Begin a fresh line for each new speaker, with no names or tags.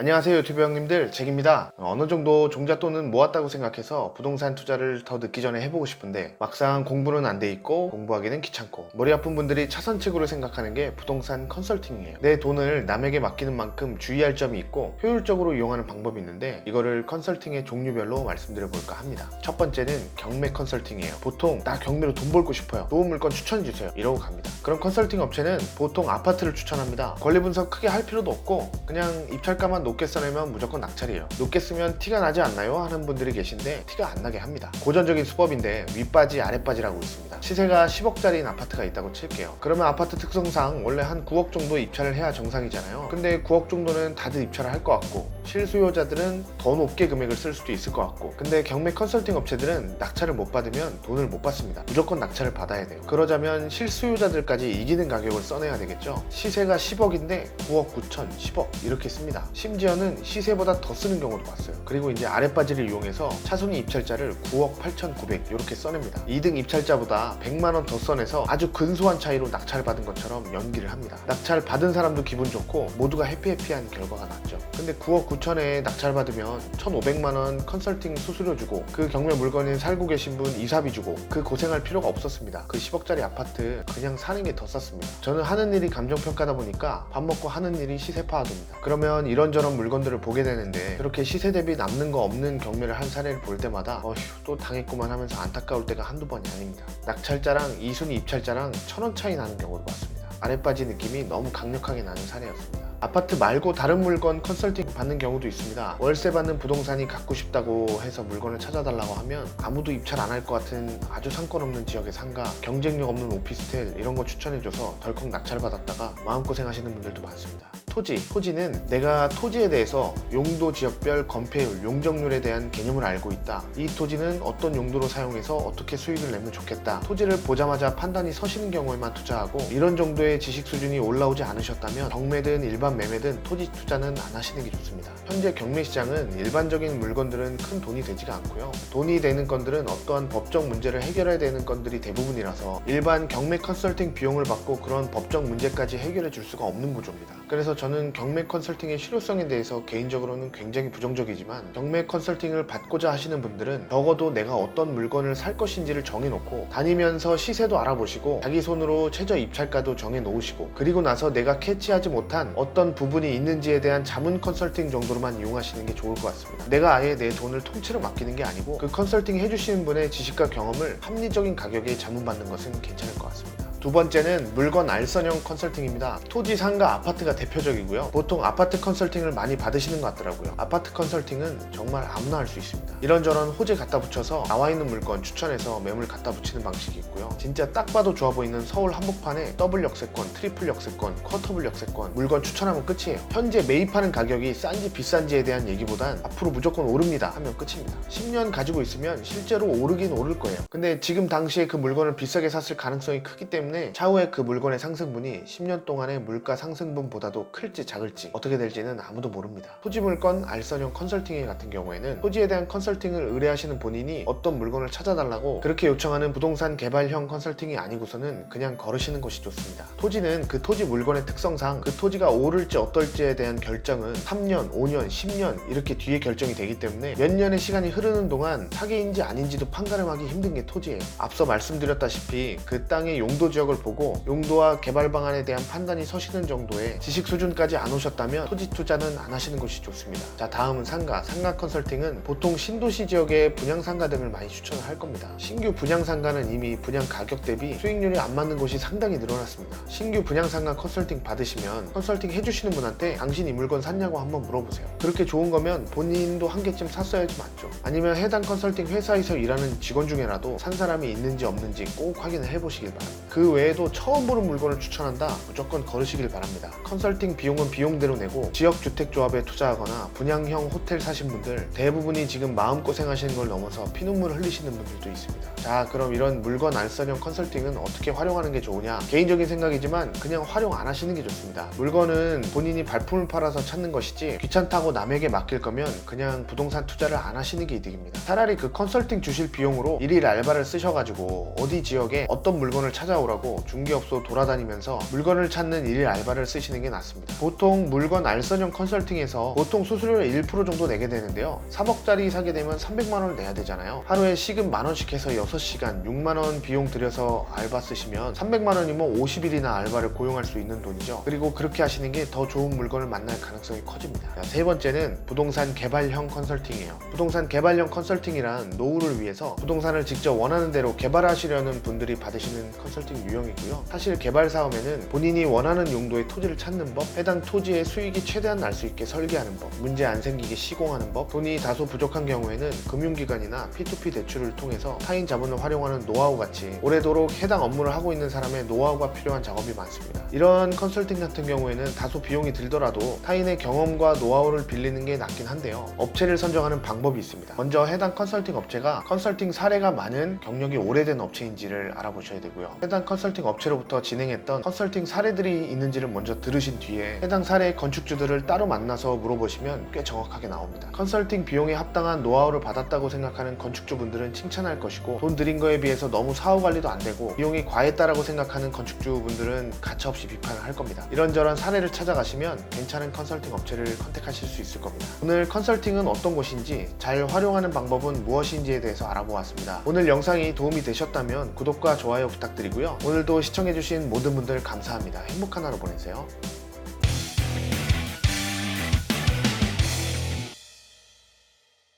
안녕하세요 유튜브 형님들. 잭입니다. 어느 정도 종잣돈은 모았다고 생각해서 부동산 투자를 더 늦기 전에 해보고 싶은데 막상 공부는 안 돼 있고 공부하기는 귀찮고 머리 아픈 분들이 차선책으로 생각하는 게 부동산 컨설팅이에요. 내 돈을 남에게 맡기는 만큼 주의할 점이 있고 효율적으로 이용하는 방법이 있는데 이거를 컨설팅의 종류별로 말씀드려 볼까 합니다. 첫 번째는 경매 컨설팅이에요. 보통 나 경매로 돈 벌고 싶어요. 좋은 물건 추천해 주세요. 이러고 갑니다. 그럼 컨설팅 업체는 보통 아파트를 추천합니다. 권리 분석 크게 할 필요도 없고 그냥 입찰가만 높게 써내면 무조건 낙찰이에요. 높게 쓰면 티가 나지 않나요? 하는 분들이 계신데 티가 안 나게 합니다. 고전적인 수법인데 윗바지 아랫바지라고 있습니다. 시세가 10억짜리인 아파트가 있다고 칠게요. 그러면 아파트 특성상 원래 한 9억 정도 입찰을 해야 정상이잖아요. 근데 9억 정도는 다들 입찰을 할 것 같고 실수요자들은 더 높게 금액을 쓸 수도 있을 것 같고 근데 경매 컨설팅 업체들은 낙찰을 못 받으면 돈을 못 받습니다. 무조건 낙찰을 받아야 돼요. 그러자면 실수요자들까지 이기는 가격을 써내야 되겠죠? 시세가 10억인데 9억 9천 10억 이렇게 씁니다. 심지어는 시세보다 더 쓰는 경우도 봤어요. 그리고 이제 아랫바지를 이용해서 차순위 입찰자를 9억 8천 9백 이렇게 써냅니다. 2등 입찰자보다 100만 원 더 써내서 아주 근소한 차이로 낙찰 받은 것처럼 연기를 합니다. 낙찰 받은 사람도 기분 좋고 모두가 해피해피한 결과가 났죠. 근데 9억 9천 에 낙찰 받으면 1,500만 원 컨설팅 수수료 주고 그 경매 물건에 살고 계신 분 이사비 주고 그 고생할 필요가 없었습니다. 그 10억짜리 아파트 그냥 사는 게 더 쌌습니다. 저는 하는 일이 감정평가다 보니까 밥 먹고 하는 일이 시세 파악입니다. 그러면 이런저런 물건들을 보게 되는데 그렇게 시세 대비 남는 거 없는 경매를 한 사례를 볼 때마다 어휴 또 당했구만 하면서 안타까울 때가 한두 번이 아닙니다. 낙찰자랑 이순위 입찰자랑 천 원 차이 나는 경우도 봤습니다. 아랫바지 느낌이 너무 강력하게 나는 사례였습니다 아파트 말고 다른 물건 컨설팅 받는 경우도 있습니다. 월세 받는 부동산이 갖고 싶다고 해서 물건을 찾아달라고 하면 아무도 입찰 안 할 것 같은 아주 상권 없는 지역의 상가, 경쟁력 없는 오피스텔 이런 거 추천해줘서 덜컥 낙찰 받았다가 마음고생 하시는 분들도 많습니다. 토지, 토지는 내가 토지에 대해서 용도 지역별 건폐율, 용적률에 대한 개념을 알고 있다. 이 토지는 어떤 용도로 사용해서 어떻게 수익을 내면 좋겠다. 토지를 보자마자 판단이 서시는 경우에만 투자하고 이런 정도의 지식 수준이 올라오지 않으셨다면 경매든 일반 매매든 토지 투자는 안 하시는 게 좋습니다. 현재 경매 시장은 일반적인 물건들은 큰 돈이 되지가 않고요. 돈이 되는 건들은 어떠한 법적 문제를 해결해야 되는 건들이 대부분이라서 일반 경매 컨설팅 비용을 받고 그런 법적 문제까지 해결해 줄 수가 없는 구조입니다. 그래서 저는 경매 컨설팅의 실효성에 대해서 개인적으로는 굉장히 부정적이지만 경매 컨설팅을 받고자 하시는 분들은 적어도 내가 어떤 물건을 살 것인지를 정해놓고 다니면서 시세도 알아보시고 자기 손으로 최저 입찰가도 정해 놓으시고 그리고 나서 내가 캐치하지 못한 어떤 부분이 있는지에 대한 자문 컨설팅 정도로만 이용하시는 게 좋을 것 같습니다. 내가 아예 내 돈을 통째로 맡기는 게 아니고 그 컨설팅 해주시는 분의 지식과 경험을 합리적인 가격에 자문받는 것은 괜찮을 것 같습니다. 두 번째는 물건 알선형 컨설팅입니다. 토지, 상가, 아파트가 대표적이고요. 보통 아파트 컨설팅을 많이 받으시는 것 같더라고요. 아파트 컨설팅은 정말 아무나 할 수 있습니다. 이런저런 호재 갖다 붙여서 나와 있는 물건 추천해서 매물 갖다 붙이는 방식이 있고요. 진짜 딱 봐도 좋아 보이는 서울 한복판에 더블 역세권, 트리플 역세권, 쿼터블 역세권 물건 추천하면 끝이에요. 현재 매입하는 가격이 싼지 비싼지에 대한 얘기보단 앞으로 무조건 오릅니다 하면 끝입니다. 10년 가지고 있으면 실제로 오르긴 오를 거예요. 근데 지금 당시에 그 물건을 비싸게 샀을 가능성이 크기 때문에 차후에 그 물건의 상승분이 10년 동안의 물가 상승분보다도 클지 작을지 어떻게 될지는 아무도 모릅니다. 토지 물건 알선형 컨설팅 같은 경우에는 토지에 대한 컨설팅을 의뢰하시는 본인이 어떤 물건을 찾아달라고 그렇게 요청하는 부동산 개발형 컨설팅이 아니고서는 그냥 걸으시는 것이 좋습니다. 토지는 그 토지 물건의 특성상 그 토지가 오를지 어떨지에 대한 결정은 3년, 5년, 10년 이렇게 뒤에 결정이 되기 때문에 몇 년의 시간이 흐르는 동안 사기인지 아닌지도 판가름하기 힘든 게 토지예요. 앞서 말씀드렸다시피 그 땅의 용도 지역 을 보고 용도와 개발 방안에 대한 판단이 서시는 정도의 지식 수준까지 안 오셨다면 토지 투자는 안 하시는 것이 좋습니다. 자 다음은 상가. 상가 컨설팅은 보통 신도시 지역의 분양 상가 등을 많이 추천을 할 겁니다. 신규 분양 상가는 이미 분양 가격 대비 수익률이 안 맞는 곳이 상당히 늘어났습니다. 신규 분양 상가 컨설팅 받으시면 컨설팅 해주시는 분한테 당신 이 물건 샀냐고 한번 물어보세요. 그렇게 좋은 거면 본인도 한 개쯤 샀어야지 맞죠. 아니면 해당 컨설팅 회사에서 일하는 직원 중에라도 산 사람이 있는지 없는지 꼭 확인을 해보시길 바랍니다. 그 외에도 처음 보는 물건을 추천한다 무조건 걸으시길 바랍니다. 컨설팅 비용은 비용대로 내고 지역 주택조합에 투자하거나 분양형 호텔 사신 분들 대부분이 지금 마음고생하시는 걸 넘어서 피눈물 흘리시는 분들도 있습니다. 자 그럼 이런 물건 알선형 컨설팅은 어떻게 활용하는 게 좋으냐 개인적인 생각이지만 그냥 활용 안 하시는 게 좋습니다. 물건은 본인이 발품을 팔아서 찾는 것이지 귀찮다고 남에게 맡길 거면 그냥 부동산 투자를 안 하시는 게 이득입니다. 차라리 그 컨설팅 주실 비용으로 일일 알바를 쓰셔가지고 어디 지역에 어떤 물건을 찾아오라고 하고 중개업소 돌아다니면서 물건을 찾는 일 알바를 쓰시는 게 낫습니다. 보통 물건 알선형 컨설팅에서 보통 수수료를 1% 정도 내게 되는데요. 3억짜리 사게 되면 300만 원을 내야 되잖아요. 하루에 시급 만 원씩 해서 6시간 6만 원 비용 들여서 알바 쓰시면 300만 원이면 50일이나 알바를 고용할 수 있는 돈이죠. 그리고 그렇게 하시는 게 더 좋은 물건을 만날 가능성이 커집니다. 자, 세 번째는 부동산 개발형 컨설팅이에요. 부동산 개발형 컨설팅이란 노후를 위해서 부동산을 직접 원하는 대로 개발하시려는 분들이 받으시는 컨설팅 유형이고요. 사실 개발 사업에는 본인이 원하는 용도의 토지를 찾는 법, 해당 토지의 수익이 최대한 날 수 있게 설계하는 법, 문제 안 생기게 시공하는 법, 돈이 다소 부족한 경우에는 금융기관이나 P2P 대출을 통해서 타인 자본을 활용하는 노하우 같이 오래도록 해당 업무를 하고 있는 사람의 노하우가 필요한 작업이 많습니다. 이런 컨설팅 같은 경우에는 다소 비용이 들더라도 타인의 경험과 노하우를 빌리는 게 낫긴 한데요. 업체를 선정하는 방법이 있습니다. 먼저 해당 컨설팅 업체가 컨설팅 사례가 많은 경력이 오래된 업체인지를 알아보셔야 되고요. 해당 컨설팅 업체로부터 진행했던 컨설팅 사례들이 있는지를 먼저 들으신 뒤에 해당 사례의 건축주들을 따로 만나서 물어보시면 꽤 정확하게 나옵니다. 컨설팅 비용에 합당한 노하우를 받았다고 생각하는 건축주분들은 칭찬할 것이고 돈 들인 거에 비해서 너무 사후 관리도 안 되고 비용이 과했다라고 생각하는 건축주분들은 가차없이 비판을 할 겁니다. 이런저런 사례를 찾아가시면 괜찮은 컨설팅 업체를 컨택하실 수 있을 겁니다. 오늘 컨설팅은 어떤 곳인지 잘 활용하는 방법은 무엇인지에 대해서 알아보았습니다. 오늘 영상이 도움이 되셨다면 구독과 좋아요 부탁드리고요. 오늘도 시청해주신 모든 분들 감사합니다. 행복한 하루 보내세요.